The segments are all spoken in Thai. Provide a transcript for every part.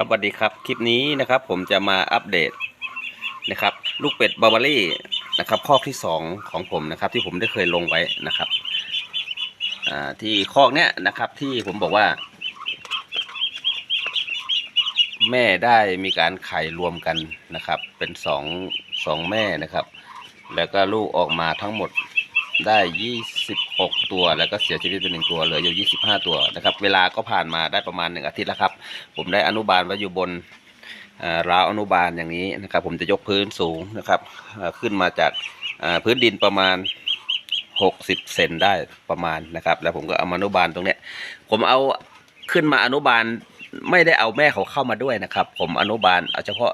ครับสวัสดีครับคลิปนี้นะครับผมจะมาอัปเดตนะครับลูกเป็ดบาร์บารี่นะครับคอกที่สองของผมนะครับที่ผมได้เคยลงไว้นะครับที่คอกเนี้ยนะครับที่ผมบอกว่า แม่ได้มีการไข่รวมกันนะครับ เป็นสองสองแม่นะครับ แล้วก็ลูกออกมาทั้งหมด ได้ 26 ตัว แล้วก็เสียชีวิตไปหนึ่งตัวเหลืออยู่ 25 ตัวนะครับ เวลาก็ผ่านมาได้ประมาณหนึ่งอาทิตย์แล้วครับ ผมได้อนุบาลไว้อยู่บนราวอนุบาลอย่างนี้นะครับ ผมจะยกพื้นสูงนะครับขึ้นมาจากพื้นดินประมาณ 60 เซนได้ประมาณนะครับ แล้วผมก็เอามาอนุบาลตรงเนี้ยผมเอาขึ้นมาอนุบาลไม่ได้เอาแม่เขาเข้ามาด้วยนะครับ ผมอนุบาลเอาเฉพาะ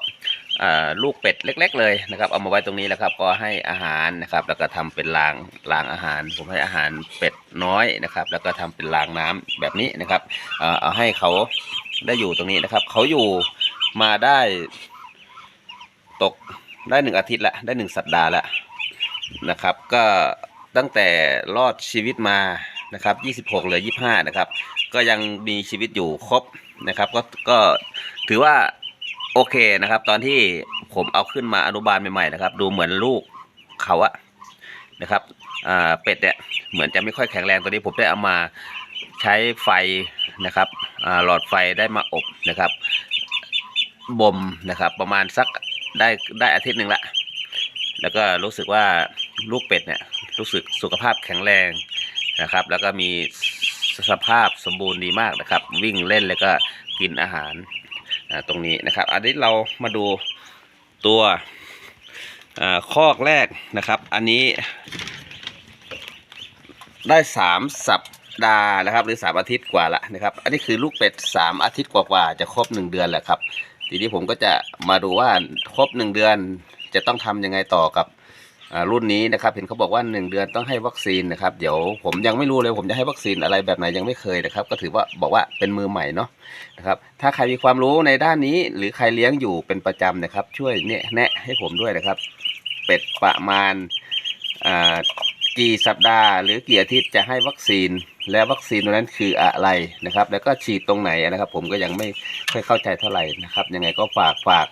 ลูกเป็ดเล็ก ๆ เลยนะครับ เอามาไว้ตรงนี้แหล้วครับ ก็ให้อาหารนะครับ แล้วก็ทำเป็นรางรางอาหาร ผมให้อาหารเป็ดน้อยนะครับ แล้วก็ทำเป็นรางน้ำแบบนี้นะครับเอ่อเอาให้เขาได้อยู่ตรงนี้นะครับ เขาอยู่มาได้ตกได้หนึ่งอาทิตย์ละได้หนึ่งสัปดาห์ละนะครับ ก็ตั้งแต่รอดชีวิตมานะครับ26เหลือ25นะครับ ก็ยังมีชีวิตอยู่ครบนะครับ ก็ก็ถือว่า โอเคนะครับ ตอนที่ผมเอาขึ้นมาอนุบาลใหม่ๆนะครับ ดูเหมือนลูกเขาอะนะครับเป็ดเนี่ยเหมือนจะไม่ค่อยแข็งแรงตอนนี้ผมได้เอามาใช้ไฟนะครับหลอดไฟได้มาอบนะครับบ่มนะครับ ประมาณสักได้ได้อาทิตย์หนึ่งละแล้วก็รู้สึกว่าลูกเป็ดเนี่ยรู้สึกสุขภาพแข็งแรงนะครับ แล้วก็มีสภาพสมบูรณ์ดีมากนะครับ วิ่งเล่นแล้วก็กินอาหาร ตรงนี้นะครับ อันนี้เรามาดูตัวอคอกแรกนะครับ อันนี้ได้สามสัปดาห์นะครับ หรือสามอาทิตย์กว่าละนะครับ อันนี้คือลูกเป็ดสามอาทิตย์กว่าๆจะครบหนึ่งเดือนแหละครับ ทีนี้ผมก็จะมาดูว่าครบหนึ่งเดือนจะต้องทำยังไงต่อกับ รุ่นนี้นะครับ เห็นเขาบอกว่าหนึ่งเดือนต้องให้วัคซีนนะครับ เดี๋ยวผมยังไม่รู้เลยผมจะให้วัคซีนอะไรแบบไหนยังไม่เคยนะครับ ก็ถือว่าบอกว่าเป็นมือใหม่เนาะนะครับ ถ้าใครมีความรู้ในด้านนี้ หรือใครเลี้ยงอยู่เป็นประจำนะครับ ช่วยเนี่ยแนะให้ผมด้วยนะครับ เป็ดประมาณกี่สัปดาห์ หรือกี่อาทิตย์จะให้วัคซีน และวัคซีนตัวนั้นคืออะไรนะครับ แล้วก็ฉีดตรงไหนนะครับ ผมก็ยังไม่ค่อยเข้าใจเท่าไหร่นะครับ ยังไงก็ฝากฝาก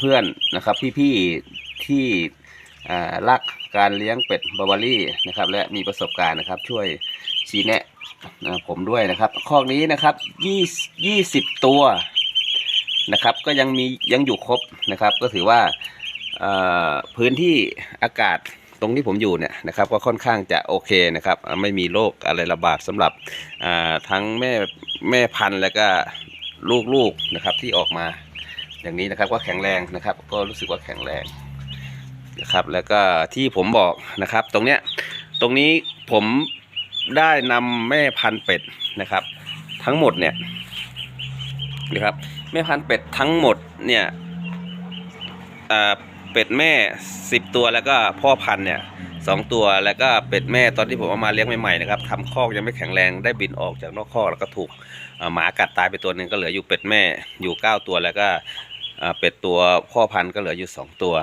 เพื่อนๆนะครับ พี่ๆที่ รักการเลี้ยงเป็ดบาวารี่นะครับ และมีประสบการณ์นะครับ ช่วยชี้แนะผมด้วยนะครับข้อนี้นะครับยี่ยี่สิบตัวนะครับ ก็ยังมียังอยู่ครบนะครับ ก็ถือว่าพื้นที่อากาศตรงที่ผมอยู่เนี่ยนะครับ ก็ค่อนข้างจะโอเคนะครับ ไม่มีโรคอะไรระบาดสำหรับทั้งแม่แม่พันธุ์แล้วก็ลูกๆนะครับที่ออกมาอย่างนี้นะครับก็แข็งแรงนะครับ ก็รู้สึกว่าแข็งแรง นะครับ แล้วก็ที่ผมบอกนะครับ ตรงเนี้ยตรงนี้ผมได้นำแม่พันธุ์เป็ดนะครับ ทั้งหมดเนี่ยนะครับแม่พันธุ์เป็ดทั้งหมดเนี่ยอ่าเป็ดแม่สิบตัวแล้วก็พ่อพันธุ์เนี่ยสองตัวแล้วก็เป็ดแม่ตอนที่ผมเอามาเลี้ยงใหม่ๆนะครับทำคอกยังไม่แข็งแรงได้บินออกจากนอกคอกแล้วก็ถูกหมากัดตายไปตัวหนึ่งก็เหลืออยู่เป็ดแม่อยู่เก้าตัวแล้วก็เอ่อเป็ดตัวพ่อพันธุ์ก็เหลืออยู่สองตัว